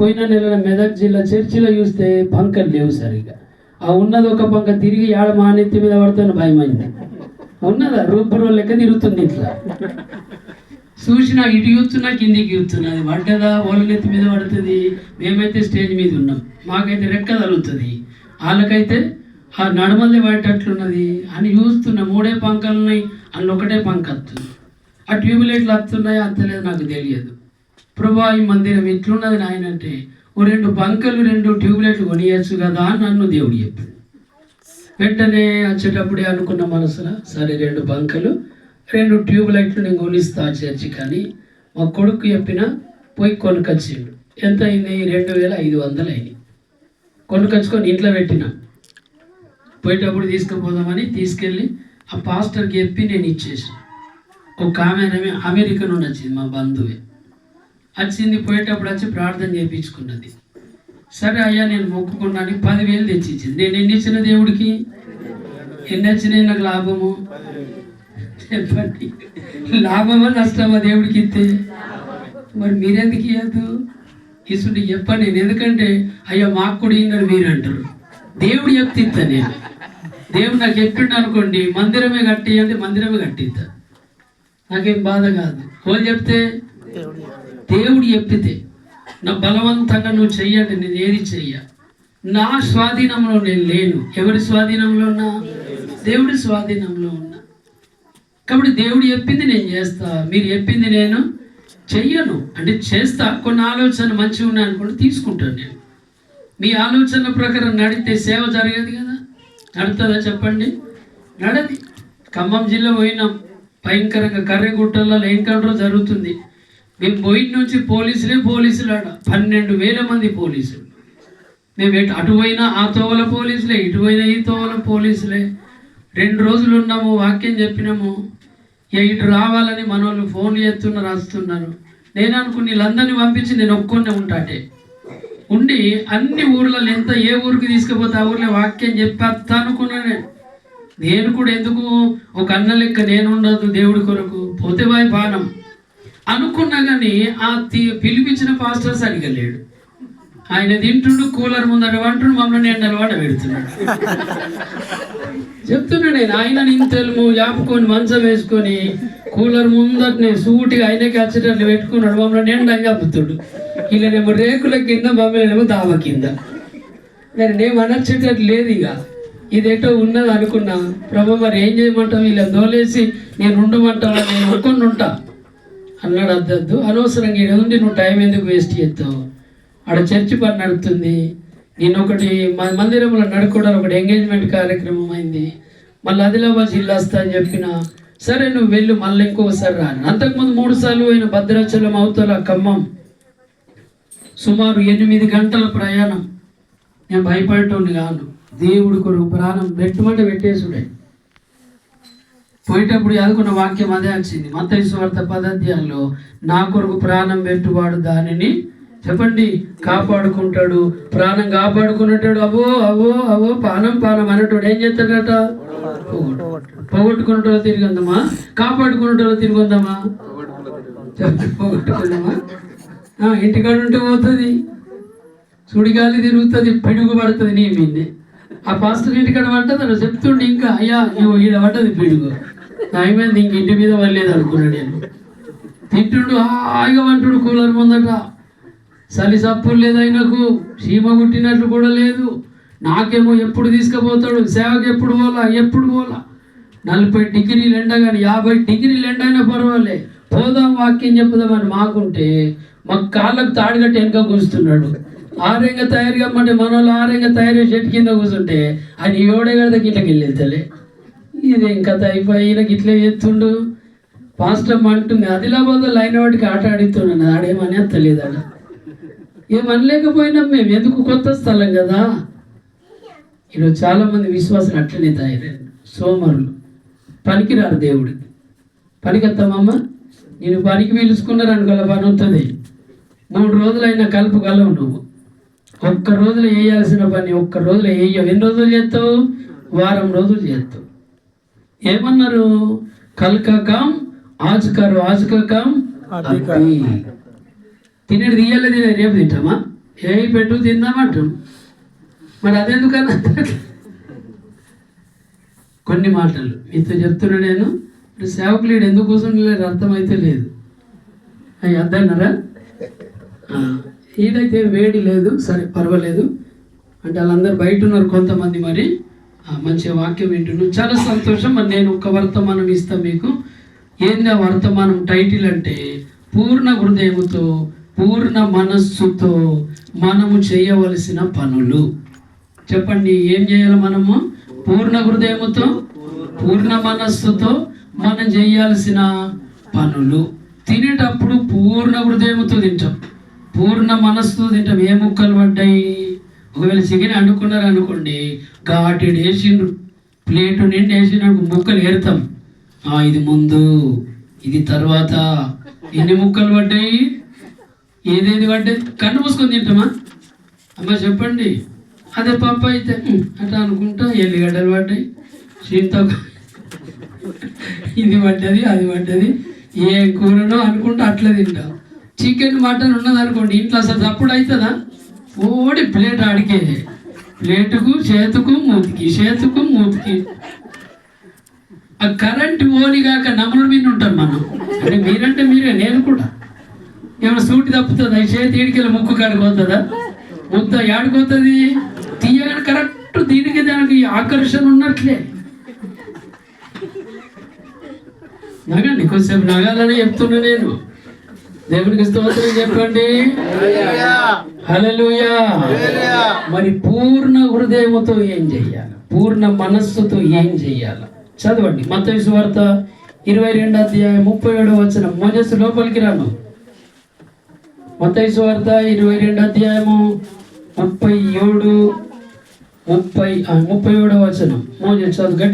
పోయిన నెల మెదక్ జిల్లా చర్చిలో చూస్తే బంకలు లేవు సరిగా. ఆ ఉన్నది ఒక బంక తిరిగి ఆడ మా నెత్తి మీద పడుతున్న భయమైంది ఉన్నదా? రూపరో లెక్క తిరుగుతుంది ఇట్లా. చూసిన ఇటు చూస్తున్నా కిందికి చూస్తున్నా. అది పడ్డదా? వాళ్ళ నెత్తి మీద పడుతుంది. మేమైతే స్టేజ్ మీద ఉన్నాం. మాకైతే రెక్క తగులుతుంది. వాళ్ళకైతే ఆ నడమల్లి పడేటట్లున్నది అని చూస్తున్నా. మూడే పంకలు ఉన్నాయి అందులో ఒకటే పంక వస్తుంది. ఆ ట్యూబ్లైట్లు వస్తున్నాయో? అంతలేదు నాకు తెలియదు. ప్రభా ఈ మందిరం ఎట్లున్నది నాయన అంటే ఓ రెండు బంకలు రెండు ట్యూబ్లైట్లు కొనియచ్చు కదా అని నన్ను దేవుడు చెప్పాడు. వెంటనే వచ్చేటప్పుడే అనుకున్న మనసులో సరే రెండు బంకలు రెండు ట్యూబ్ లైట్లు నేను కొనిస్తా చర్చి కానీ మా కొడుకు చెప్పిన పోయి కొనుకొచ్చిండు. ఎంత అయింది రెండు వేల ఐదు వందలు అయినాయి కొనుకొచ్చుకొని ఇంట్లో పెట్టిన. పోయేటప్పుడు తీసుకుపోదామని తీసుకెళ్ళి ఆ పాస్టర్కి చెప్పి నేను ఇచ్చేసాను. ఒక ఆమె అమెరికా నుండి వచ్చింది మా బంధువే. వచ్చింది పోయేటప్పుడు వచ్చి ప్రార్థన చేయించుకున్నది. సరే అయ్యా నేను మొక్కుకున్నాను. పదివేలు తెచ్చి ఇచ్చింది నేను ఎన్ని ఇచ్చిన దేవుడికి? ఎన్ని వచ్చినాయి నాకు లాభము? చెప్పండి. లాభమా నష్టమా దేవుడికి ఇస్తే? మరి మీరెందుకు ఇవ్వద్దు ఇసుడు చెప్పండి నేను. ఎందుకంటే అయ్యా మాకు కూడా ఇన్నాడు మీరు అంటారు. దేవుడు చెప్తే నేను. దేవుడు నాకు చెప్పిండు అనుకోండి మందిరమే కట్టేయండి మందిరమే కట్టిద్దా నాకేం బాధ కాదు. వాళ్ళు చెప్తే? దేవుడు చెప్పితే నా బలవంతంగా నువ్వు చెయ్యండి నేను ఏది చెయ్య? నా స్వాధీనంలో నేను లేను. ఎవరి స్వాధీనంలో ఉన్నా? దేవుడి స్వాధీనంలో ఉన్నా. కాబట్టి దేవుడు చెప్పింది నేను చేస్తా మీరు చెప్పింది నేను చెయ్యను. అంటే చేస్తా కొన్ని ఆలోచన మంచిగా ఉన్నాయి అనుకోండి తీసుకుంటాను నేను. మీ ఆలోచన ప్రకారం నడితే సేవ జరగదు కదా? నడుతుందా చెప్పండి? నడది. ఖమ్మం జిల్లా పోయినాం. భయంకరంగా కర్రెగుట్టల్లో ఎన్కౌంటర్ జరుగుతుంది. మేము పోయిన నుంచి పోలీసులే పోలీసులు ఆడ. పన్నెండు వేల మంది పోలీసులు. మేము ఎటు అటువైన ఆ తోవల పోలీసులే ఇటువైన ఈ తోవల పోలీసులే. రెండు రోజులు ఉన్నాము వాక్యం చెప్పినాము. ఇక ఇటు రావాలని మన వాళ్ళు ఫోన్లు చేస్తున్నారు రాస్తున్నారు. నేను అనుకుని వీళ్ళందరినీ పంపించి నేను ఒక్కొన్నే ఉంటాటే ఉండి అన్ని ఊర్లలో ఎంత ఏ ఊరికి తీసుకుపోతే ఆ ఊర్లో వాక్యం చెప్పేస్తా అనుకున్నా నేను. నేను కూడా ఎందుకు ఒక అన్న లెక్క నేను ఉండదు దేవుడి కొరకు. పోతే బాయ్ బాణం. అనుకున్నా కానీ ఆ తి- పిలిపించిన పాస్టర్ సరిగా ఆయన తింటుండు కూలర్ ముందర వంటుండు మమ్మల్ని ఎండలు వాడ పెడుతున్నాడు చెప్తున్నా నేను ఆయన నింతెలుము యాపుకొని మంచం వేసుకొని కూలర్ ముందటనే సూటిగా ఆయనకి వచ్చేటట్లు పెట్టుకున్నాడు మమ్మల్ని ఎండ చంపుతుడు వీళ్ళనేమో రేకుల కింద మమ్మల్ని దావ కింద. నేను నేను అనర్చేటట్లు లేదు ఇక. ఇదేటో ఉన్నది అనుకున్నా. ప్రభు మరి ఏం చేయమంటావు? వీళ్ళని దోలేసి నేను ఉండమంటావా? నేను ఒక్కొని ఉంటా. అన్నాడు అద్దద్దు. అనవసరంగా ఈడ ఉండి నువ్వు టైం ఎందుకు వేస్ట్ చేస్తావు? ఆడ చర్చి పని నడుస్తుంది నేను ఒకటి మా మందిరంలో నడుకోవడానికి ఒకటి ఎంగేజ్మెంట్ కార్యక్రమం అయింది. మళ్ళీ ఆదిలాబాద్ జిల్లా వస్తా అని చెప్పిన సరే నువ్వు వెళ్ళు మళ్ళీ ఇంకొకసారి రాను అంతకుముందు మూడు సార్లు అయిన భద్రాచలం అవతల ఖమ్మం. సుమారు ఎనిమిది గంటల ప్రయాణం. నేను భయపడటం కాను దేవుడు కొరకు ప్రాణం పెట్టుమంటే పెట్టేసుడే. పోయేటప్పుడు చదువుకున్న వాక్యం అదే వచ్చింది. మత వార్త పదార్థాల్లో నా కొరకు ప్రాణం పెట్టువాడు దానిని చెప్పండి. కాపాడుకుంటాడు. ప్రాణం కాపాడుకున్నట్టాడు. అవో అవో అవో పానం పానం అనేటోడు ఏం చేస్తాడట? పోగొట్టుకునేటో తిరిగొందమా కాపాడుకునేటో తిరిగొందమా చెప్పండి పోగొట్టుకుందామా? ఆ, ఇంటికాడ ఉంటే పోతుంది. సుడిగాలి తిరుగుతుంది పిడుగు పడుతుంది నీ మీదే. ఆ పాస్టర్ ఇంటికాడ పడ్డది చెప్తుండే ఇంకా అయ్యా ఈడ పడ్డది పిడుగు. నాయమైంది ఇంక ఇంటి మీద పడలేదు అనుకున్నాడు నేను. తింటుండు హాయిగా అంటుడు కూలర్ ముందట. చలి సప్పులు లేదు ఆయనకు చీమ కుట్టినట్లు కూడా లేదు. నాకేమో ఎప్పుడు తీసుకుపోతాడు సేవకి ఎప్పుడు పోలా ఎప్పుడు పోలా నలభై డిగ్రీలు ఎండ కానీ యాభై డిగ్రీలు ఎండ అయినా పర్వాలే. పోదాం వాక్యం చెప్పుదామని మాకుంటే మా కాళ్ళకు తాడిగట్టి వెనక కూర్చున్నాడు. ఆరేంగా తయారు కమ్మంటే మన వాళ్ళు ఆరేంగా తయారు చెట్టు కింద కూర్చుంటే ఆయన ఏడే కదా గిట్లకి వెళ్ళేతలే ఇది ఇంకా అయిపోయి ఈయనకి ఇట్లే చేస్తుండు? పాస్టమ్ అంటుంది ఆదిలాబాద్లో లైన్ వాటికి ఆట ఆడిస్తున్నాను ఆడేమని తెలియదు ఆడ ఏమనలేకపోయినాం మేము ఎందుకు కొత్త స్థలం కదా? ఈరోజు చాలామంది విశ్వాసం అట్లనే తయారయ్యారు. సోమరులు. పనికిరారు దేవుడికి పనికొత్తామమ్మ నేను పనికి పిలుచుకున్నారు అనుకోలే పని అవుతుంది మూడు రోజులైనా కలుపుగలవు నువ్వు. ఒక్క రోజులో వేయాల్సిన పని ఒక్క రోజులో వేయవు ఎన్ని రోజులు చేస్తావు? వారం రోజులు చేస్తావు. ఏమన్నారు? కల్కా కామ్ ఆజ్ కరు ఆజ్ కా కామ్ అబ్బి. తినేది తీయాలి తినే రేపు తింటామా? ఏ పెట్టు తిందామంటాం మరి అదెందుకన్నా కొన్ని మాటలు. మీతో చెప్తున్నా నేను. ఇప్పుడు సేవకులు ఈడు ఎందుకు కూర్చుండలేరు అర్థమైతే లేదు. అయ్యి అద్దన్నారా ఆ, ఈడైతే వేడి లేదు సరే పర్వాలేదు. అంటే వాళ్ళందరూ బయట ఉన్నారు కొంతమంది మరి. మంచి వాక్యం వింటున్నాను చాలా సంతోషం. మరి నేను ఒక వర్తమానం ఇస్తాను మీకు. ఏంది ఆ వర్తమానం టైటిల్ అంటే పూర్ణ హృదయముతో పూర్ణ మనస్సుతో మనము చేయవలసిన పనులు. చెప్పండి ఏం చేయాలి మనము? పూర్ణ హృదయముతో పూర్ణ మనస్సుతో మనం చేయాల్సిన పనులు. తినేటప్పుడు పూర్ణ హృదయముతో తింటాం. పూర్ణ మనస్సుతో తింటాం. ఏ ముక్కలు పడ్డాయి? ఒకవేళ చికెన్ అనుకున్నారు అనుకోండి ఘాటిడు వేసిండ్రు ప్లేటు నిండి వేసిన ముక్కలు ఏరుతాం. ఆ, ఇది ముందు ఇది తర్వాత. ఎన్ని ముక్కలు పడ్డాయి? ఏదేది పడ్డాయి? కన్ను మూసుకొని తింటామా? అమ్మ చెప్పండి. అదే పప్ప అయితే అట్లా అనుకుంటా ఎల్లిగడ్డలు పడ్డాయి. చింతకు ఇది పడ్డది అది పడ్డది. ఏ కూరనో అనుకుంటా అట్లా తింటా. చికెన్ మటన్ ఉన్నది అనుకోండి ఇంట్లో అసలు తప్పుడు అవుతుందా? ఓడి ప్లేట్ ఆడికే. ప్లేటుకు చేతుకు మూతికి చేతుకు మూతికి. ఆ కరెంట్ ఓని కాక మీద ఉంటాం మనం. అంటే మీరంటే మీరే నేను కూడా. ఏమైనా సూటి తప్పుతుందా? చేతి ఇడికెళ్ళి ముక్కు కాడిపోతుందా ముద్ద ఏడిపోతుంది తీయగానే కరెక్ట్ దీనికి దానికి ఆకర్షణ ఉన్నట్లే. నగండి కొంచెంసేపు నగాలని చెప్తున్నా నేను. దేవునికి స్తోత్రం చెప్పండి. మరి పూర్ణ హృదయముతో ఏం చెయ్యాలి? పూర్ణ మనస్సుతో ఏం చెయ్యాలి? చదవండి. మత్తయి సువార్త ఇరవై రెండు అధ్యాయం ముప్పై ఏడవ వచ్చిన మోజస్ లోపలికి రాను. మత్తయి సువార్త ఇరవై రెండు అధ్యాయము ముప్పై ఏడు ముప్పై ముప్పై ఏడవ వచనం. మోజస్ చదువు గట్టి